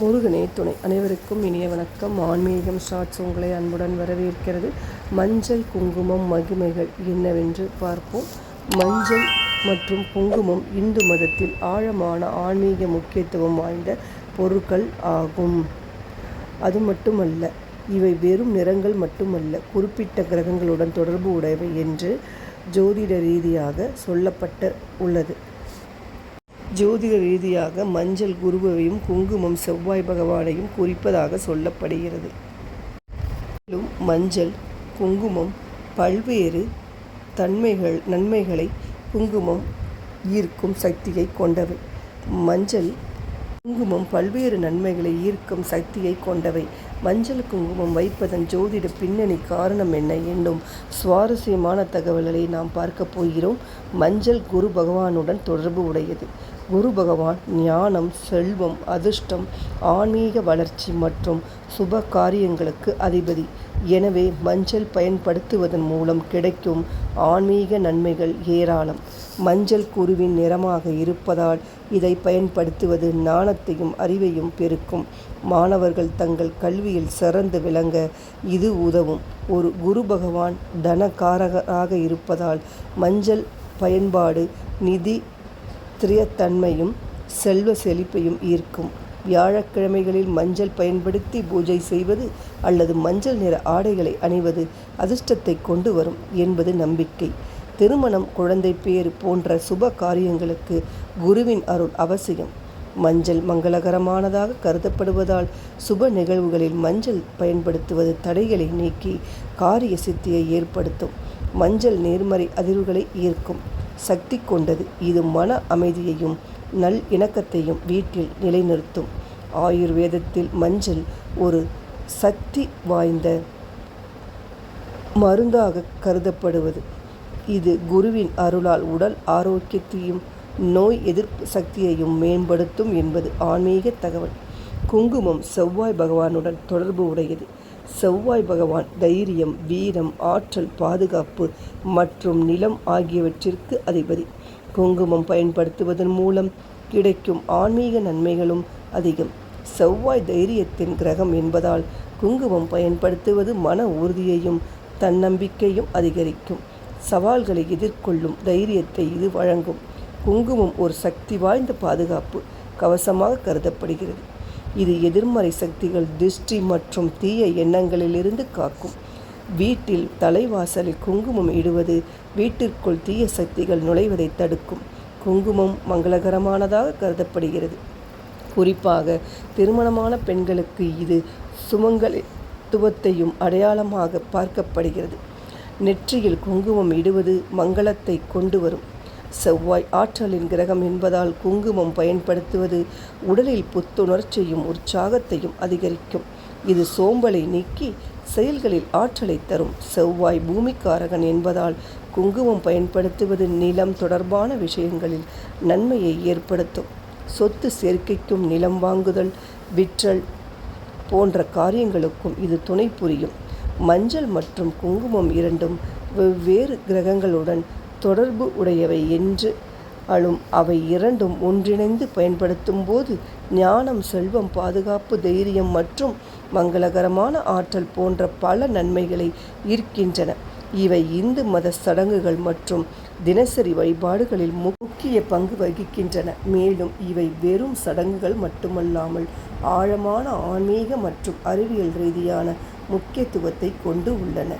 முருகனே துணை. அனைவருக்கும் இனிய வணக்கம். ஆன்மீகம் ஷார்ட்ஸ் உங்களை அன்புடன் வரவேற்கிறது. மஞ்சள் குங்குமம் மகிமைகள் என்னவென்று பார்ப்போம். மஞ்சள் மற்றும் குங்குமம் இந்து மதத்தில் ஆழமான ஆன்மீக முக்கியத்துவம் வாய்ந்த பொருட்கள் ஆகும். அது மட்டுமல்ல இவை வெறும் நிறங்கள் மட்டுமல்ல குறிப்பிட்ட கிரகங்களுடன் தொடர்பு உடையவை என்று ஜோதிட ரீதியாக சொல்லப்பட்டு உள்ளது. ஜோதிட ரீதியாக மஞ்சள் குருவையும் குங்குமம் செவ்வாய் பகவானையும் குறிப்பதாக சொல்லப்படுகிறது. மேலும் மஞ்சள் குங்குமம் பல்வேறு தன்மைகள் நன்மைகளை குங்குமம் ஈர்க்கும் சக்தியை கொண்டவை. மஞ்சள் குங்குமம் பல்வேறு நன்மைகளை ஈர்க்கும் சக்தியை கொண்டவை. மஞ்சள் குங்குமம் வைப்பதன் ஜோதிட பின்னணி காரணம் என்ன என்னும் சுவாரஸ்யமான தகவல்களை நாம் பார்க்க போகிறோம். மஞ்சள் குரு பகவானுடன் தொடர்பு உடையது. குரு பகவான் ஞானம் செல்வம் அதிர்ஷ்டம் ஆன்மீக வளர்ச்சி மற்றும் சுப காரியங்களுக்கு அதிபதி. எனவே மஞ்சள் பயன்படுத்துவதன் மூலம் கிடைக்கும் ஆன்மீக நன்மைகள் ஏராளம். மஞ்சள் குருவின் நிறமாக இருப்பதால் இதை பயன்படுத்துவது ஞானத்தையும் அறிவையும் பெருக்கும். மாணவர்கள் தங்கள் கல்வியில் சிறந்து விளங்க இது உதவும். ஒரு குரு பகவான் தனகாரகராக இருப்பதால் மஞ்சள் பயன்பாடு நிதி ஸ்திரியத்தன்மையும் செல்வ செழிப்பையும் ஈர்க்கும். வியாழக்கிழமைகளில் மஞ்சள் பயன்படுத்தி பூஜை செய்வது அல்லது மஞ்சள் நிற ஆடைகளை அணிவது அதிர்ஷ்டத்தை கொண்டு வரும் என்பது நம்பிக்கை. திருமணம் குழந்தை பேர் போன்ற சுப காரியங்களுக்கு குருவின் அருள் அவசியம். மஞ்சள் மங்களகரமானதாக கருதப்படுவதால் சுப நிகழ்வுகளில் மஞ்சள் பயன்படுத்துவது தடைகளை நீக்கி காரிய சித்தியை ஏற்படுத்தும். மஞ்சள் நேர்மறை அதிர்வுகளை ஈர்க்கும். சக்தி கொண்டது. இது மன அமைதியையும் நல் இணக்கத்தையும் வீட்டில் நிலைநிறுத்தும். ஆயுர்வேதத்தில் மஞ்சள் ஒரு சக்தி வாய்ந்த மருந்தாக கருதப்படுவது. இது குருவின் அருளால் உடல் ஆரோக்கியத்தையும் நோய் எதிர்ப்பு சக்தியையும் மேம்படுத்தும் என்பது ஆன்மீக தகவல். குங்குமம் செவ்வாய் பகவானுடன் தொடர்பு உடையது. செவ்வாய் பகவான் தைரியம் வீரம் ஆற்றல் பாதுகாப்பு மற்றும் நிலம் ஆகியவற்றிற்கு அதிபதி. குங்குமம் பயன்படுத்துவதன் மூலம் கிடைக்கும் ஆன்மீக நன்மைகளும் அதிகம். செவ்வாய் தைரியத்தின் கிரகம் என்பதால் குங்குமம் பயன்படுத்துவது மன உறுதியையும் தன்னம்பிக்கையும் அதிகரிக்கும். சவால்களை எதிர்கொள்ளும் தைரியத்தை இது வழங்கும். குங்குமம் ஒரு சக்தி வாய்ந்த பாதுகாப்பு கவசமாக கருதப்படுகிறது. இது எதிர்மறை சக்திகள் திருஷ்டி மற்றும் தீய எண்ணங்களிலிருந்து காக்கும். வீட்டில் தலைவாசலில் குங்குமம் இடுவது வீட்டிற்குள் தீய சக்திகள் நுழைவதை தடுக்கும். குங்குமம் மங்களகரமானதாக கருதப்படுகிறது. குறிப்பாக திருமணமான பெண்களுக்கு இது சுமங்கலித்துவத்தையும் அடையாளமாக பார்க்கப்படுகிறது. நெற்றியில் குங்குமம் இடுவது மங்களத்தை கொண்டு வரும். செவ்வாய் ஆற்றலின் கிரகம் என்பதால் குங்குமம் பயன்படுத்துவது உடலில் புத்துணர்ச்சியும் உற்சாகத்தையும் அதிகரிக்கும். இது சோம்பலை நீக்கி செயல்களில் ஆற்றலை தரும். செவ்வாய் பூமிக்காரகன் என்பதால் குங்குமம் பயன்படுத்துவது நிலம் தொடர்பான விஷயங்களில் நன்மையை ஏற்படுத்தும். சொத்து சேர்க்கைக்கும் நிலம் வாங்குதல் விற்றல் போன்ற காரியங்களுக்கும் இது துணை புரியும். மஞ்சள் மற்றும் குங்குமம் இரண்டும் வெவ்வேறு கிரகங்களுடன் தொடர்பு உடையவை என்று அழும். அவை இரண்டும் ஒன்றிணைந்து பயன்படுத்தும் போது ஞானம் செல்வம் பாதுகாப்பு தைரியம் மற்றும் மங்களகரமான ஆற்றல் போன்ற பல நன்மைகளை ஈர்க்கின்றன. இவை இந்து மத சடங்குகள் மற்றும் தினசரி வழிபாடுகளில் முக்கிய பங்கு வகிக்கின்றன. மேலும் இவை வெறும் சடங்குகள் மட்டுமல்லாமல் ஆழமான ஆன்மீக மற்றும் அறிவியல் ரீதியான முக்கியத்துவத்தை கொண்டு உள்ளன.